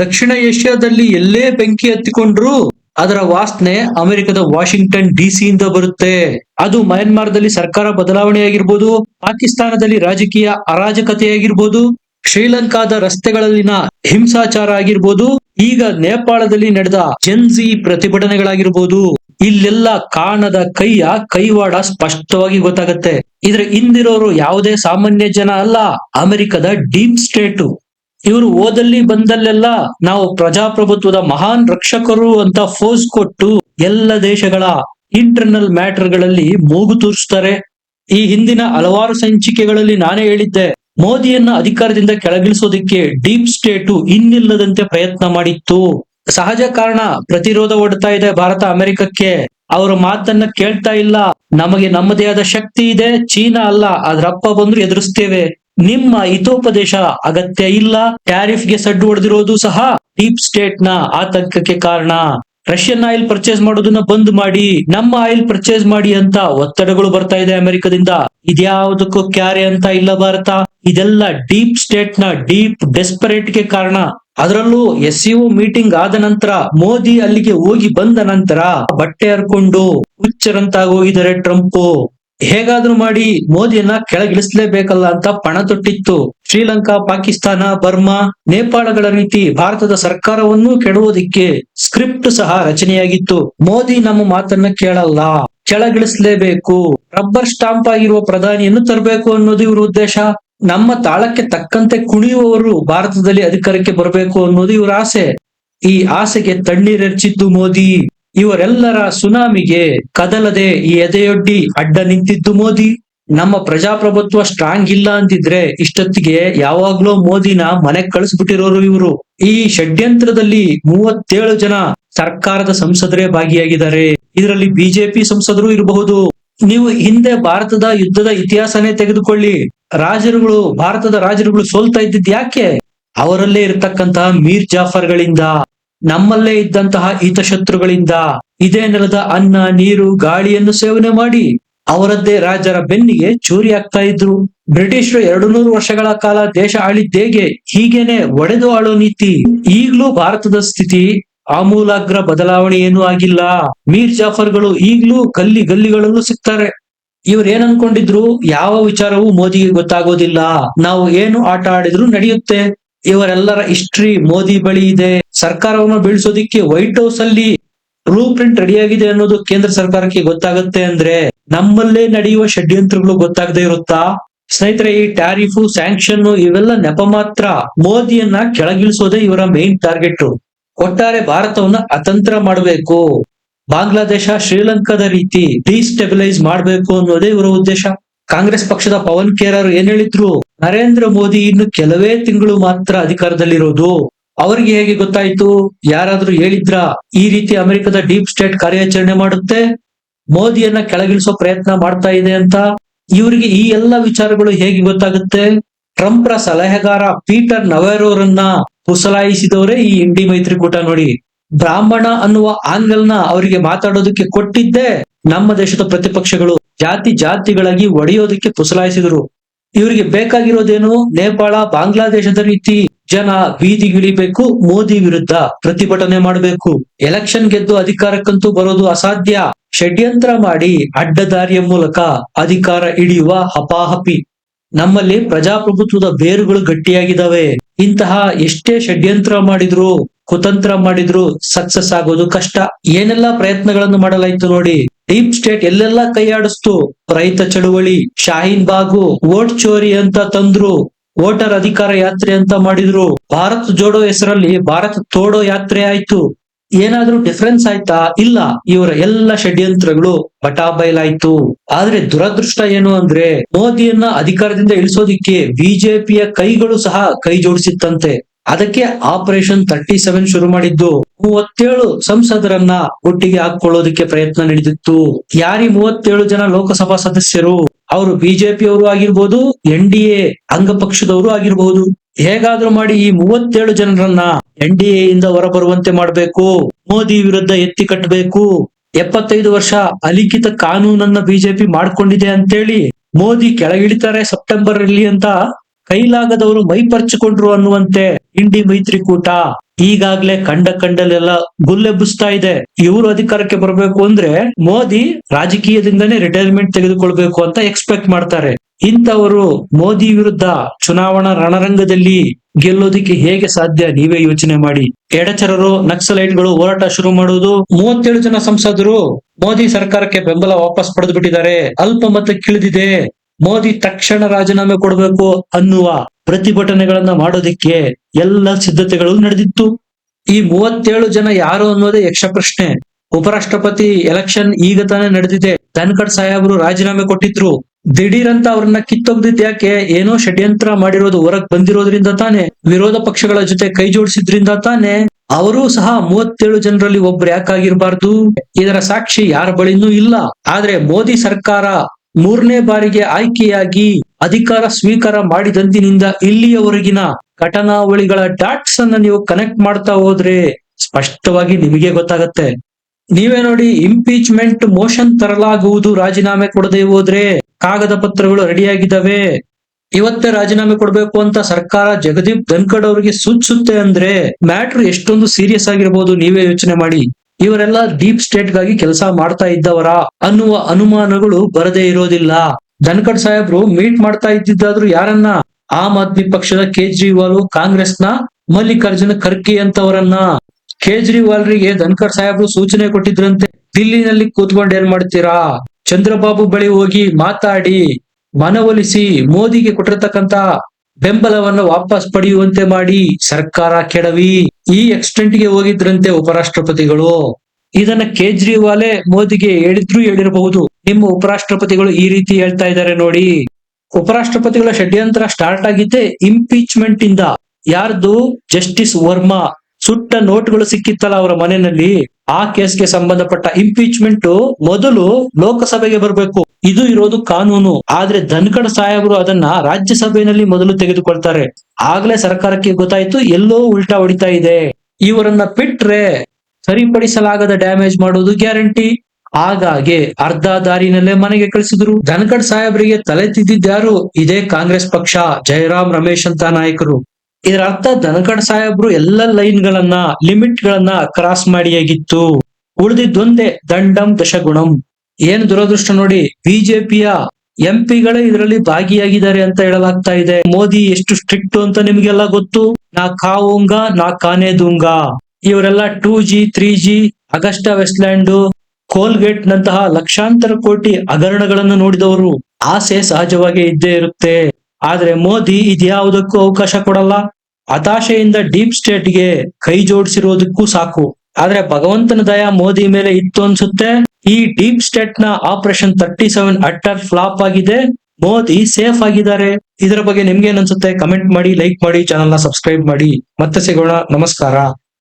ದಕ್ಷಿಣ ಏಷ್ಯಾದಲ್ಲಿ ಎಲ್ಲೇ ಬೆಂಕಿ ಹತ್ತಿಕೊಂಡ್ರು ಅದರ ವಾಸನೆ ಅಮೆರಿಕದ ವಾಷಿಂಗ್ಟನ್ ಡಿಸಿ ಇಂದ ಬರುತ್ತೆ. ಅದು ಮಯನ್ಮಾರ್ದಲ್ಲಿ ಸರ್ಕಾರ ಬದಲಾವಣೆ ಆಗಿರ್ಬೋದು ಪಾಕಿಸ್ತಾನದಲ್ಲಿ ರಾಜಕೀಯ ಅರಾಜಕತೆ ಆಗಿರ್ಬೋದು ಶ್ರೀಲಂಕಾದ ರಸ್ತೆಗಳಲ್ಲಿನ ಹಿಂಸಾಚಾರ ಆಗಿರ್ಬೋದು, ಈಗ ನೇಪಾಳದಲ್ಲಿ ನಡೆದ ಜೆನ್ಜಿ ಪ್ರತಿಭಟನೆಗಳಾಗಿರ್ಬೋದು. ಇಲ್ಲೆಲ್ಲ ಕಾಣದ ಕೈಯ ಕೈವಾಡ ಸ್ಪಷ್ಟವಾಗಿ ಗೊತ್ತಾಗತ್ತೆ. ಇದ್ರ ಹಿಂದಿರೋರು ಯಾವುದೇ ಸಾಮಾನ್ಯ ಜನ ಅಲ್ಲ, ಅಮೆರಿಕದ ಡೀಪ್ ಸ್ಟೇಟು. ಇವರು ಓದಲ್ಲಿ ಬಂದಲ್ಲೆಲ್ಲ ನಾವು ಪ್ರಜಾಪ್ರಭುತ್ವದ ಮಹಾನ್ ರಕ್ಷಕರು ಅಂತ ಫೋಸ್ ಕೊಟ್ಟು ಎಲ್ಲ ದೇಶಗಳ ಇಂಟರ್ನಲ್ ಮ್ಯಾಟರ್ಗಳಲ್ಲಿ ಮೂಗು ತೂರಿಸ್ತಾರೆ. ಈ ಹಿಂದಿನ ಹಲವಾರು ಸಂಚಿಕೆಗಳಲ್ಲಿ ನಾನೇ ಹೇಳಿದ್ದೆ, ಮೋದಿಯನ್ನ ಅಧಿಕಾರದಿಂದ ಕೆಳಗಿಳಿಸೋದಿಕ್ಕೆ ಡೀಪ್ ಸ್ಟೇಟು ಇನ್ನಿಲ್ಲದಂತೆ ಪ್ರಯತ್ನ ಮಾಡಿತ್ತು. ಸಹಜ ಕಾರಣ ಪ್ರತಿರೋಧ ಒಡ್ತಾ ಇದೆ ಭಾರತ ಅಮೆರಿಕಕ್ಕೆ. ಅವರ ಮಾತನ್ನ ಕೇಳ್ತಾ ಇಲ್ಲ. ನಮಗೆ ನಮ್ಮದೇ ಆದ ಶಕ್ತಿ ಇದೆ, ಚೀನಾ ಅಲ್ಲ, ಅದ್ರಪ್ಪ ಬಂದ್ರು ಎದುರಿಸ್ತೇವೆ. ನಿಮ್ಮ ಹಿತೋಪದೇಶ ಅಗತ್ಯ ಇಲ್ಲ. ಟ್ಯಾರಿಫ್ಗೆ ಸಡ್ಡು ಹೊಡೆದಿರೋದು ಸಹ ಡೀಪ್ ಸ್ಟೇಟ್ನ ಆತಂಕಕ್ಕೆ ಕಾರಣ. ರಷ್ಯನ್ ಆಯಿಲ್ ಪರ್ಚೇಸ್ ಮಾಡೋದನ್ನ ಬಂದ್ ಮಾಡಿ, ನಮ್ಮ ಆಯಿಲ್ ಪರ್ಚೇಸ್ ಮಾಡಿ ಅಂತ ಒತ್ತಡಗಳು ಬರ್ತಾ ಇದೆ ಅಮೆರಿಕದಿಂದ. ಇದ್ಯಾವುದಕ್ಕೂ ಕ್ಯಾರೆ ಅಂತ ಇಲ್ಲ ಭಾರತ. ಇದೆಲ್ಲ ಡೀಪ್ ಸ್ಟೇಟ್ನ ಡೀಪ್ ಡೆಸ್ಪರೇಟ್ಗೆ ಕಾರಣ. ಅದರಲ್ಲೂ ಎಸ್ ಮೀಟಿಂಗ್ ಆದ ನಂತರ ಮೋದಿ ಅಲ್ಲಿಗೆ ಹೋಗಿ ಬಂದ ನಂತರ ಬಟ್ಟೆ ಹರ್ಕೊಂಡು ಹುಚ್ಚರಂತಾಗೋಗಿದ್ದಾರೆ ಟ್ರಂಪ್. ಹೇಗಾದ್ರೂ ಮಾಡಿ ಮೋದಿಯನ್ನ ಕೆಳಗಿಳಿಸಲೇಬೇಕಲ್ಲ ಅಂತ ಪಣ ತೊಟ್ಟಿತ್ತು. ಶ್ರೀಲಂಕಾ, ಪಾಕಿಸ್ತಾನ, ಬರ್ಮಾ, ನೇಪಾಳಗಳ ರೀತಿ ಭಾರತದ ಸರ್ಕಾರವನ್ನು ಕೆಡುವುದಕ್ಕೆ ಸ್ಕ್ರಿಪ್ಟ್ ಸಹ ರಚನೆಯಾಗಿತ್ತು. ಮೋದಿ ನಮ್ಮ ಮಾತನ್ನ ಕೇಳಲ್ಲ. ಕೆಳಗಿಳಿಸಲೇಬೇಕು. ರಬ್ಬರ್ ಸ್ಟಾಂಪ್ ಆಗಿರುವ ಪ್ರಧಾನಿಯನ್ನು ತರಬೇಕು ಅನ್ನೋದು ಇವರ ಉದ್ದೇಶ. ನಮ್ಮ ತಾಳಕ್ಕೆ ತಕ್ಕಂತೆ ಕುಣಿಯುವವರು ಭಾರತದಲ್ಲಿ ಅಧಿಕಾರಕ್ಕೆ ಬರಬೇಕು ಅನ್ನೋದು ಇವರ ಆಸೆ. ಈ ಆಸೆಗೆ ತಣ್ಣೀರೆರ್ಚಿದ್ದು ಮೋದಿ. ಇವರೆಲ್ಲರ ಸುನಾಮಿಗೆ ಕದಲದೆ ಈ ಎದೆಯೊಡ್ಡಿ ಅಡ್ಡ ನಿಂತಿದ್ದು ಮೋದಿ. ನಮ್ಮ ಪ್ರಜಾಪ್ರಭುತ್ವ ಸ್ಟ್ರಾಂಗ್ ಇಲ್ಲ ಅಂತಿದ್ರೆ ಇಷ್ಟೊತ್ತಿಗೆ ಯಾವಾಗ್ಲೂ ಮೋದಿನ ಮನೆ ಕಳಿಸ್ಬಿಟ್ಟಿರೋರು ಇವರು. ಈ ಷಡ್ಯಂತ್ರದಲ್ಲಿ ಮೂವತ್ತೇಳು ಜನ ಸರ್ಕಾರದ ಸಂಸದರೇ ಭಾಗಿಯಾಗಿದ್ದಾರೆ. ಇದರಲ್ಲಿ ಬಿಜೆಪಿ ಸಂಸದರು ಇರಬಹುದು. ನೀವು ಹಿಂದೆ ಭಾರತದ ಯುದ್ಧದ ಇತಿಹಾಸನೇ ತೆಗೆದುಕೊಳ್ಳಿ. ರಾಜರುಗಳು, ಭಾರತದ ರಾಜರುಗಳು ಸೋಲ್ತಾ ಇದ್ದಿದ್ ಯಾಕೆ? ಅವರಲ್ಲೇ ಇರತಕ್ಕಂತಹ ಮೀರ್ ಜಾಫರ್ಗಳಿಂದ. ನಮ್ಮಲ್ಲೇ ಇದ್ದಂತಹ ಹಿತಶತ್ರುಗಳಿಂದ ಇದೇ ನೆಲದ ಅನ್ನ, ನೀರು, ಗಾಳಿಯನ್ನು ಸೇವನೆ ಮಾಡಿ ಅವರದ್ದೇ ರಾಜರ ಬೆನ್ನಿಗೆ ಚೂರಿ ಆಗ್ತಾ ಇದ್ರು. ಬ್ರಿಟಿಷರು ಎರಡು ನೂರು ವರ್ಷಗಳ ಕಾಲ ದೇಶ ಆಳಿದ್ದೇಗೆ ಹೀಗೇನೆ ಒಡೆದು ಆಳೋ ನೀತಿ. ಈಗ್ಲೂ ಭಾರತದ ಸ್ಥಿತಿ ಆಮೂಲಾಗ್ರ ಬದಲಾವಣೆ ಏನೂ ಆಗಿಲ್ಲ. ಮೀರ್ ಜಾಫರ್ಗಳು ಈಗ್ಲೂ ಗಲ್ಲಿ ಗಲ್ಲಿಗಳಲ್ಲೂ ಸಿಗ್ತಾರೆ. ಇವ್ರು ಏನ್ ಅನ್ಕೊಂಡಿದ್ರು? ಯಾವ ವಿಚಾರವೂ ಮೋದಿಗೆ ಗೊತ್ತಾಗೋದಿಲ್ಲ. ನಾವು ಏನು ಆಟ ಆಡಿದ್ರು ನಡೆಯುತ್ತೆ. ಇವರೆಲ್ಲರ ಹಿಸ್ಟ್ರಿ ಮೋದಿ ಬಳಿ ಇದೆ. ಸರ್ಕಾರವನ್ನು ಬೀಳಿಸೋದಿಕ್ಕೆ ವೈಟ್ ಹೌಸ್ ಅಲ್ಲಿ ಬ್ಲೂ ಪ್ರಿಂಟ್ ರೆಡಿಯಾಗಿದೆ ಅನ್ನೋದು ಕೇಂದ್ರ ಸರ್ಕಾರಕ್ಕೆ ಗೊತ್ತಾಗುತ್ತೆ ಅಂದ್ರೆ ನಮ್ಮಲ್ಲೇ ನಡೆಯುವ ಷಡ್ಯಂತ್ರಗಳು ಗೊತ್ತಾಗದೇ ಇರುತ್ತಾ? ಸ್ನೇಹಿತರೆ, ಈ ಟ್ಯಾರಿಫು ಸ್ಯಾಂಕ್ಷನ್ ಇವೆಲ್ಲ ನೆಪ ಮಾತ್ರ ಮೋದಿಯನ್ನ ಕೆಳಗಿಳಿಸೋದೇ ಇವರ ಮೇನ್ ಟಾರ್ಗೆಟ್ ಒಟ್ಟಾರೆ ಭಾರತವನ್ನ ಅತಂತ್ರ ಮಾಡಬೇಕು. ಬಾಂಗ್ಲಾದೇಶ, ಶ್ರೀಲಂಕಾದ ರೀತಿ ಡಿಸ್ಟೆಬಿಲೈಸ್ ಮಾಡಬೇಕು ಅನ್ನೋದೇ ಇವರ ಉದ್ದೇಶ. ಕಾಂಗ್ರೆಸ್ ಪಕ್ಷದ ಪವನ್ ಕೇರರ್ ಏನ್ ಹೇಳಿದ್ರು? ನರೇಂದ್ರ ಮೋದಿ ಇನ್ನು ಕೆಲವೇ ತಿಂಗಳು ಮಾತ್ರ ಅಧಿಕಾರದಲ್ಲಿರೋದು. ಅವರಿಗೆ ಹೇಗೆ ಗೊತ್ತಾಯ್ತು? ಯಾರಾದ್ರೂ ಹೇಳಿದ್ರ? ಈ ರೀತಿ ಅಮೆರಿಕದ ಡೀಪ್ ಸ್ಟೇಟ್ ಕಾರ್ಯಾಚರಣೆ ಮಾಡುತ್ತೆ, ಮೋದಿಯನ್ನ ಕೆಳಗಿಳಿಸೋ ಪ್ರಯತ್ನ ಮಾಡ್ತಾ ಇದೆ ಅಂತ ಇವರಿಗೆ ಈ ಎಲ್ಲ ವಿಚಾರಗಳು ಹೇಗೆ ಗೊತ್ತಾಗುತ್ತೆ? ಟ್ರಂಪ್ರ ಸಲಹೆಗಾರ ಪೀಟರ್ ನವೆರೋರನ್ನ ಪುಸಲಾಯಿಸಿದವರೇ ಈ ಇಂಡಿ ಮೈತ್ರಿಕೂಟ ನೋಡಿ. ಬ್ರಾಹ್ಮಣ ಅನ್ನುವ ಆಂಗಲ್ನ ಅವರಿಗೆ ಮಾತಾಡೋದಕ್ಕೆ ಕೊಟ್ಟಿದ್ದೆ ನಮ್ಮ ದೇಶದ ಪ್ರತಿಪಕ್ಷಗಳು. ಜಾತಿ ಜಾತಿಗಳಾಗಿ ಒಡೆಯೋದಕ್ಕೆ ಪುಸಲಾಯಿಸಿದ್ರು. ಇವರಿಗೆ ಬೇಕಾಗಿರೋದೇನು ನೇಪಾಳ, ಬಾಂಗ್ಲಾದೇಶದ ರೀತಿ ಜನ ಬೀದಿಗಿಳಿಬೇಕು ಮೋದಿ ವಿರುದ್ಧ ಪ್ರತಿಭಟನೆ ಮಾಡಬೇಕು. ಎಲೆಕ್ಷನ್ ಗೆದ್ದು ಅಧಿಕಾರಕ್ಕಂತೂ ಬರೋದು ಅಸಾಧ್ಯ. ಷಡ್ಯಂತ್ರ ಮಾಡಿ ಅಡ್ಡದಾರಿಯ ಮೂಲಕ ಅಧಿಕಾರ ಹಿಡಿಯುವ ಹಪಾಹಪಿ. ನಮ್ಮಲ್ಲಿ ಪ್ರಜಾಪ್ರಭುತ್ವದ ಬೇರುಗಳು ಗಟ್ಟಿಯಾಗಿದ್ದಾವೆ. ಇಂತಹ ಎಷ್ಟೇ ಷಡ್ಯಂತ್ರ ಮಾಡಿದ್ರು, ಕುತಂತ್ರ ಮಾಡಿದ್ರು ಸಕ್ಸಸ್ ಆಗೋದು ಕಷ್ಟ. ಏನೆಲ್ಲಾ ಪ್ರಯತ್ನಗಳನ್ನು ಮಾಡಲಾಯ್ತು ನೋಡಿ. ಡೀಪ್ ಸ್ಟೇಟ್ ಎಲ್ಲೆಲ್ಲ ಕೈಯಾಡಿಸ್ತು. ರೈತ ಚಳುವಳಿ, ಶಾಹೀನ್ ಬಾಗು ವೋಟ್ ಚೋರಿ ಅಂತ ತಂದ್ರು. ವೋಟರ್ ಅಧಿಕಾರ ಯಾತ್ರೆ ಅಂತ ಮಾಡಿದ್ರು. ಭಾರತ್ ಜೋಡೋ ಹೆಸರಲ್ಲಿ ಭಾರತ್ ತೋಡೋ ಯಾತ್ರೆ ಆಯ್ತು. ಏನಾದ್ರೂ ಡಿಫರೆನ್ಸ್ ಆಯ್ತಾ? ಇಲ್ಲ. ಇವರ ಎಲ್ಲ ಷಡ್ಯಂತ್ರಗಳು ಬಟಾಬೈಲಾಯ್ತು. ಆದ್ರೆ ದುರದೃಷ್ಟ ಏನು ಅಂದ್ರೆ, ಮೋದಿಯನ್ನ ಅಧಿಕಾರದಿಂದ ಇಳಿಸೋದಿಕ್ಕೆ ಬಿಜೆಪಿಯ ಕೈಗಳು ಸಹ ಕೈ ಜೋಡಿಸಿತ್ತಂತೆ. ಅದಕ್ಕೆ ಆಪರೇಷನ್ ತರ್ಟಿ ಸೆವೆನ್ ಶುರು ಮಾಡಿದ್ದು. ಮೂವತ್ತೇಳು ಸಂಸದರನ್ನ ಒಟ್ಟಿಗೆ ಹಾಕೊಳ್ಳೋದಕ್ಕೆ ಪ್ರಯತ್ನ ನಡೆದಿತ್ತು. ಯಾರಿ ಮೂವತ್ತೇಳು ಜನ ಲೋಕಸಭಾ ಸದಸ್ಯರು? ಅವರು ಬಿಜೆಪಿಯವರು ಆಗಿರ್ಬೋದು, ಎನ್ ಡಿ ಎ ಅಂಗಪಕ್ಷದವರು ಆಗಿರ್ಬಹುದು ಹೇಗಾದ್ರೂ ಮಾಡಿ ಈ ಮೂವತ್ತೇಳು ಜನರನ್ನ ಎನ್ ಡಿ ಹೊರಬರುವಂತೆ ಮಾಡಬೇಕು. ಮೋದಿ ವಿರುದ್ಧ ಎತ್ತಿ ಕಟ್ಟಬೇಕು. ಎಪ್ಪತ್ತೈದು ವರ್ಷ ಅಲಿಖಿತ ಕಾನೂನನ್ನ ಬಿಜೆಪಿ ಮಾಡ್ಕೊಂಡಿದೆ ಅಂತೇಳಿ ಮೋದಿ ಕೆಳಗಿಳಿತಾರೆ ಸೆಪ್ಟೆಂಬರ್ ಅಲ್ಲಿ ಅಂತ ಕೈಲಾಗದವರು ಮೈಪರ್ಚಿಕೊಂಡ್ರು ಅನ್ನುವಂತೆ ಇಂಡಿ ಮೈತ್ರಿಕೂಟ ಈಗಾಗ್ಲೇ ಕಂಡ ಕಂಡಲ್ಲೆಲ್ಲ ಗುಲ್ಲೆಬ್ಬಿಸ್ತಾ ಇದೆ. ಇವರು ಅಧಿಕಾರಕ್ಕೆ ಬರಬೇಕು ಅಂದ್ರೆ ಮೋದಿ ರಾಜಕೀಯದಿಂದನೇ ರಿಟೈರ್ಮೆಂಟ್ ತೆಗೆದುಕೊಳ್ಬೇಕು ಅಂತ ಎಕ್ಸ್ಪೆಕ್ಟ್ ಮಾಡ್ತಾರೆ. ಇಂಥವರು ಮೋದಿ ವಿರುದ್ಧ ಚುನಾವಣಾ ರಣರಂಗದಲ್ಲಿ ಗೆಲ್ಲೋದಿಕ್ಕೆ ಹೇಗೆ ಸಾಧ್ಯ ನೀವೇ ಯೋಚನೆ ಮಾಡಿ. ಎಡಚರರು, ನಕ್ಸಲೈಟ್ಗಳು ಹೋರಾಟ ಶುರು ಮಾಡುವುದು ಮೂವತ್ತೇಳು ಜನ ಸಂಸದರು ಮೋದಿ ಸರ್ಕಾರಕ್ಕೆ ಬೆಂಬಲ ವಾಪಸ್ ಪಡೆದು ಬಿಟ್ಟಿದ್ದಾರೆ ಅಲ್ಪಮತಕ್ಕಿಳಿದಿದೆ. ಮೋದಿ ತಕ್ಷಣ ರಾಜೀನಾಮೆ ಕೊಡಬೇಕು ಅನ್ನುವ ಪ್ರತಿಭಟನೆಗಳನ್ನ ಮಾಡೋದಿಕ್ಕೆ ಎಲ್ಲ ಸಿದ್ಧತೆಗಳು ನಡೆದಿತ್ತು. ಈ ಮೂವತ್ತೇಳು ಜನ ಯಾರು ಅನ್ನೋದೇ ಯಕ್ಷ ಪ್ರಶ್ನೆ. ಉಪರಾಷ್ಟ್ರಪತಿ ಎಲೆಕ್ಷನ್ ಈಗ ತಾನೇ ನಡೆದಿದೆ. ಧನ್ಕಡ್ ಸಾಹೇಬರು ರಾಜೀನಾಮೆ ಕೊಟ್ಟಿದ್ರು. ದಿಢೀರಂತ ಅವ್ರನ್ನ ಕಿತ್ತೊಗ್ದಿದ್ ಯಾಕೆ? ಏನೋ ಷಡ್ಯಂತ್ರ ಮಾಡಿರೋದು ಹೊರಗ್ ಬಂದಿರೋದ್ರಿಂದ ತಾನೆ. ವಿರೋಧ ಪಕ್ಷಗಳ ಜೊತೆ ಕೈ ಜೋಡಿಸಿದ್ರಿಂದ ತಾನೆ. ಅವರೂ ಸಹ ಮೂವತ್ತೇಳು ಜನರಲ್ಲಿ ಒಬ್ರು ಯಾಕಾಗಿರ್ಬಾರ್ದು? ಇದರ ಸಾಕ್ಷಿ ಯಾರ ಬಳಿನೂ ಇಲ್ಲ. ಆದ್ರೆ ಮೋದಿ ಸರ್ಕಾರ ಮೂರನೇ ಬಾರಿಗೆ ಆಯ್ಕೆಯಾಗಿ ಅಧಿಕಾರ ಸ್ವೀಕಾರ ಮಾಡಿದಂದಿನಿಂದ ಇಲ್ಲಿಯವರೆಗಿನ ಘಟನಾವಳಿಗಳ ಡಾಟ್ಸ್ ಅನ್ನ ನೀವು ಕನೆಕ್ಟ್ ಮಾಡ್ತಾ ಹೋದ್ರೆ ಸ್ಪಷ್ಟವಾಗಿ ನಿಮಗೆ ಗೊತ್ತಾಗತ್ತೆ. ನೀವೇ ನೋಡಿ, ಇಂಪೀಚ್ಮೆಂಟ್ ಮೋಷನ್ ತರಲಾಗುವುದು ರಾಜೀನಾಮೆ ಕೊಡದೆ ಹೋದ್ರೆ ಕಾಗದ ಪತ್ರಗಳು ರೆಡಿಯಾಗಿದ್ದಾವೆ. ಇವತ್ತೇ ರಾಜೀನಾಮೆ ಕೊಡಬೇಕು ಅಂತ ಸರ್ಕಾರ ಜಗದೀಪ್ ಧನ್ಕಡ್ ಅವರಿಗೆ ಸೂಚಿಸುತ್ತೆ ಅಂದ್ರೆ ಮ್ಯಾಟ್ರ್ ಎಷ್ಟೊಂದು ಸೀರಿಯಸ್ ಆಗಿರ್ಬೋದು, ನೀವೇ ಯೋಚನೆ ಮಾಡಿ. ಇವರೆಲ್ಲ ಡೀಪ್ ಸ್ಟೇಟ್ಗಾಗಿ ಕೆಲಸ ಮಾಡ್ತಾ ಇದ್ದವರ ಅನ್ನುವ ಅನುಮಾನಗಳು ಬರದೇ ಇರೋದಿಲ್ಲ. ಧನ್ಕಡ್ ಸಾಹೇಬ್ರು ಮೀಟ್ ಮಾಡ್ತಾ ಇದ್ದಿದ್ದಾದ್ರು ಯಾರನ್ನ? ಆಮ್ ಆದ್ಮಿ ಪಕ್ಷದ ಕೇಜ್ರಿವಾಲ್ ಕಾಂಗ್ರೆಸ್ನ ಮಲ್ಲಿಕಾರ್ಜುನ ಖರ್ಗೆ ಅಂತವರನ್ನ? ಕೇಜ್ರಿವಾಲ್ರಿಗೆ ಧನ್ಕರ್ ಸಾಹೇಬ್ರು ಸೂಚನೆ ಕೊಟ್ಟಿದ್ರಂತೆ. ದಿಲ್ಲಿನಲ್ಲಿ ಕೂತ್ಕೊಂಡು ಏನ್ ಮಾಡ್ತೀರಾ? ಚಂದ್ರಬಾಬು ಬಳಿ ಹೋಗಿ ಮಾತಾಡಿ. ಮನವೊಲಿಸಿ ಮೋದಿಗೆ ಕೊಟ್ಟಿರ್ತಕ್ಕಂತ ಬೆಂಬಲವನ್ನು ವಾಪಸ್ ಪಡೆಯುವಂತೆ ಮಾಡಿ ಸರ್ಕಾರ ಕೆಡವಿ. ಈ ಎಕ್ಸ್ಟೆಂಟ್ಗೆ ಹೋಗಿದ್ರಂತೆ ಉಪರಾಷ್ಟ್ರಪತಿಗಳು. ಇದನ್ನ ಕೇಜ್ರಿವಾಲೆ ಮೋದಿಗೆ ಹೇಳಿದ್ರು ಹೇಳಿರಬಹುದು. ನಿಮ್ಮ ಉಪರಾಷ್ಟ್ರಪತಿಗಳು ಈ ರೀತಿ ಹೇಳ್ತಾ ಇದ್ದಾರೆ ನೋಡಿ. ಉಪರಾಷ್ಟ್ರಪತಿಗಳ ಷಡ್ಯಂತ್ರ ಸ್ಟಾರ್ಟ್ ಆಗಿದ್ದೆ ಇಂಪೀಚ್ಮೆಂಟ್ ಇಂದ. ಯಾರ್ದು? ಜಸ್ಟಿಸ್ ವರ್ಮಾ. ಸುಟ್ಟ ನೋಟ್ಗಳು ಸಿಕ್ಕಿತ್ತಲ್ಲ ಅವರ ಮನೆಯಲ್ಲಿ. ಆ ಕೇಸ್ಗೆ ಸಂಬಂಧಪಟ್ಟ ಇಂಪೀಚ್ಮೆಂಟ್ ಮೊದಲು ಲೋಕಸಭೆಗೆ ಬರಬೇಕು. ಇದು ಇರೋದು ಕಾನೂನು. ಆದ್ರೆ ಧನ್ಕಡ್ ಸಾಹೇಬರು ಅದನ್ನ ರಾಜ್ಯಸಭೆಯಲ್ಲಿ ಮೊದಲು ತೆಗೆದುಕೊಳ್ತಾರೆ. ಆಗ್ಲೇ ಸರ್ಕಾರಕ್ಕೆ ಗೊತ್ತಾಯ್ತು, ಎಲ್ಲೋ ಉಲ್ಟಾ ಹೊಡಿತಾ ಇದೆ. ಇವರನ್ನ ಬಿಟ್ರೆ ಸರಿಪಡಿಸಲಾಗದ ಡ್ಯಾಮೇಜ್ ಮಾಡೋದು ಗ್ಯಾರಂಟಿ. ಹಾಗಾಗಿ ಅರ್ಧ ದಾರಿನಲ್ಲೇ ಮನೆಗೆ ಕಳಿಸಿದ್ರು. ಧನ್ಕಡ್ ಸಾಹೇಬರಿಗೆ ತಲೆ ತಿದ್ದಿದ್ದಾರು ಇದೇ ಕಾಂಗ್ರೆಸ್ ಪಕ್ಷ. ಜಯರಾಮ್ ರಮೇಶ್ ಅಂತ ನಾಯಕರು. ಇದರ ಅರ್ಥ ದನಕಡ್ ಸಾಹೇಬ್ರು ಎಲ್ಲ ಲೈನ್ ಗಳನ್ನ ಲಿಮಿಟ್ ಗಳನ್ನ ಕ್ರಾಸ್ ಮಾಡಿಯಾಗಿತ್ತು ಉಳಿದಿದ್ದೊಂದೇ ದಂಡಂ ದಶಗುಣಂ. ಏನ್ ದುರದೃಷ್ಟ ನೋಡಿ, ಬಿಜೆಪಿಯ ಎಂಪಿಗಳೇ ಇದರಲ್ಲಿ ಭಾಗಿಯಾಗಿದ್ದಾರೆ ಅಂತ ಹೇಳಲಾಗ್ತಾ ಇದೆ. ಮೋದಿ ಎಷ್ಟು ಸ್ಟ್ರಿಕ್ಟ್ ಅಂತ ನಿಮ್ಗೆಲ್ಲ ಗೊತ್ತು? ನಾ ಕಾವುಂಗ ನಾ ಕಾನೆ ದುಂಗ. ಇವರೆಲ್ಲ two G three G Agusta Westland Coalgate ನಂತಹ ಲಕ್ಷಾಂತರ ಕೋಟಿ ಹಗರಣಗಳನ್ನು ನೋಡಿದವರು. ಆಸೆ ಸಹಜವಾಗಿ ಇದ್ದೇ ಇರುತ್ತೆ. ಆದ್ರೆ ಮೋದಿ ಇದ್ಯಾವುದಕ್ಕೂ ಅವಕಾಶ ಕೊಡಲ್ಲ. ಹತಾಶೆಯಿಂದ ಡೀಪ್ ಸ್ಟೇಟ್ಗೆ ಕೈ ಜೋಡಿಸಿರೋದಕ್ಕೂ ಸಾಕು. ಆದ್ರೆ ಭಗವಂತನ ದಯ ಮೋದಿ ಮೇಲೆ ಇತ್ತು ಅನ್ಸುತ್ತೆ. ಈ deep ಸ್ಟೇಟ್ನ operation thirty seven utter flop ಆಗಿದೆ. ಮೋದಿ ಸೇಫ್ ಆಗಿದ್ದಾರೆ. ಇದರ ಬಗ್ಗೆ ನಿಮ್ಗೆ ಅನ್ಸುತ್ತೆ? ಕಮೆಂಟ್ ಮಾಡಿ, ಲೈಕ್ ಮಾಡಿ ಚಾನಲ್ನ ಸಬ್ಸ್ಕ್ರೈಬ್ ಮಾಡಿ. ಮತ್ತೆ ಸಿಗೋಣ. ನಮಸ್ಕಾರ.